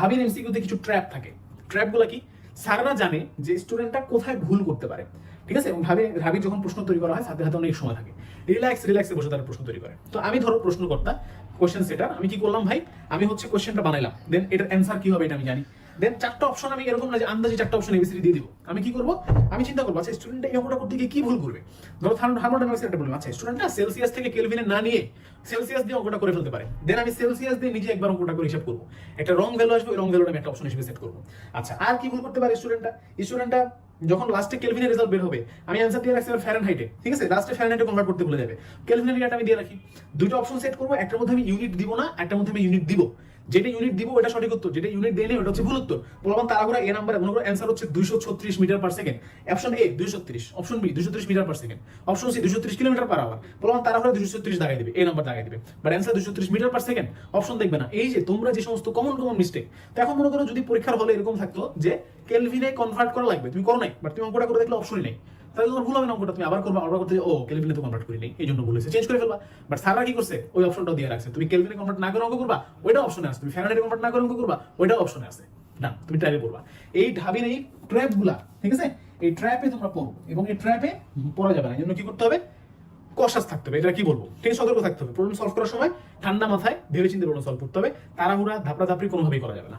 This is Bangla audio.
ঢাবির এমসিকিউতে কিছু ট্র্যাপ থাকে। ট্র্যাপগুলো কি? স্যাররা জানে যে স্টুডেন্টটা কোথায় ভুল করতে পারে। ঠিক আছে? এবং ঢাবি ঢাবির যখন প্রশ্ন তৈরি করা হয়, সাথে হাতে অনেক সময় থাকে। রিল্যাক্স রিল্যাক্সে বসে তারা প্রশ্ন তৈরি করে। তো আমি ধরো প্রশ্নকর্তা কোশ্চেন সেটার আমি কি করলাম ভাই? আমি হচ্ছে কোশ্চেনটা বানাইলাম। দেন এটার অ্যান্সার কি হবে এটা আমি জানি। দেন চারটা অপশন আমি এরকম না যে আন্দাজে চারটা অপশন এবিসিডি দিয়ে দিব। আমি কি করব? আমি চিন্তা করব আচ্ছা স্টুডেন্ট এই অঙ্কটা করতে গিয়ে কি ভুল করবে? ধরো থার্মোডাইনামিক্স একটা বললাম আচ্ছা স্টুডেন্টটা সেলসিয়াস থেকে কেলভিনে না নিয়ে সেলসিয়াস দিয়ে অঙ্কটা করে ফেলতে পারে। দেন আমি সেলসিয়াস দিয়ে নিজে একবার অঙ্কটা করে হিসাব করব। একটা রং ভ্যালু আসবে রং ভ্যালুটা আমি একটা অপশন হিসেবে সেট করব। আচ্ছা আর কি ভুল করতে পারে স্টুডেন্টটা স্টুডেন্টটা যখন লাস্টে কেলভিনের রেজাল্ট বের হবে, আমি অ্যান্সার দিয়ে রাখছি ফ্যারেন হাইটে ঠিক আছে? লাস্টে ফ্যারেন হাইটে কনভার্ট করতে ভুলে যাবে। কেলভিনের রিয়াটা আমি দিয়ে রাখি। দুটো অপশন সেট করব, একটার মধ্যে আমি ইউনিট দিব না, একটার মধ্যে আমি ইউনিট দিব। যেটা ইউনিট দিব ওটা সঠিক উত্তর। যেটা ইউনিট দেয়নি ওটা হচ্ছে ভুল উত্তর। বলবান তাড়াহুড়া এ নাম্বার মনে করো অ্যান্সার হচ্ছে দুইশো ছত্রিশ metre per second option A দুইশো ত্রিশ। অপশন বি দুইশো ত্রিশ metre per second option C দুইশো ত্রিশ কিলোমিটার পার আওয়ার বলবান তাড়াহুড়া দুইশো ত্রিশ দাগাই দিবে এ নাম্বার দাগাই দিবে। বাট অ্যান্সার দুইশো ত্রিশ মিটার পার সেকেন্ড অপশন দেখবে না। এই যে তোমরা যে সমস্ত কমন কমন মিস্টেক তো এখন মনে করো যদি পরীক্ষার হলে এরকম থাকতো যে কেলভিনে কনভার্ট করা লাগবে। তুমি করো নাই বাট তুমি অঙ্কটা করে দেখলে অপশনই নেই। তাহলে তোমার ভুল হবে না অঙ্কটা তুমি আবার করবে, আবার করতে ও কেলভিনে তো কনভার্ট করি নেই এই জন্য হয়েছে। চেঞ্জ করে ফেলবা। বাট কি করছে? ওই অপশনটাও দিয়ে রাখছে। তুমি কেলভিনে কনভার্ট না করে অঙ্ক করবা ওইটা অপশনে তুমি কনভার্ট না করে অঙ্ক করবা ওইটা অপশনে না তুমি ট্র্যাপে পড়বা। এই ঢাবির এই ঠিক আছে? এই ট্র্যাপে তোমরা পড়ো এবং এই ট্র্যাপে পড়া যাবে না। জন্য কি করতে হবে? কষাস থাকতে হবে। এটা কি বলব? ঠিক সতর্ক থাকতে হবে। প্রবলেম সলভ করার সময় ঠান্ডা মাথায় ভেবে চিন্তে প্রবলেম সলভ করতে হবে। তাড়াহুড়া ধাপড়া ধাপড়ি কোনোভাবেই করা যাবে না।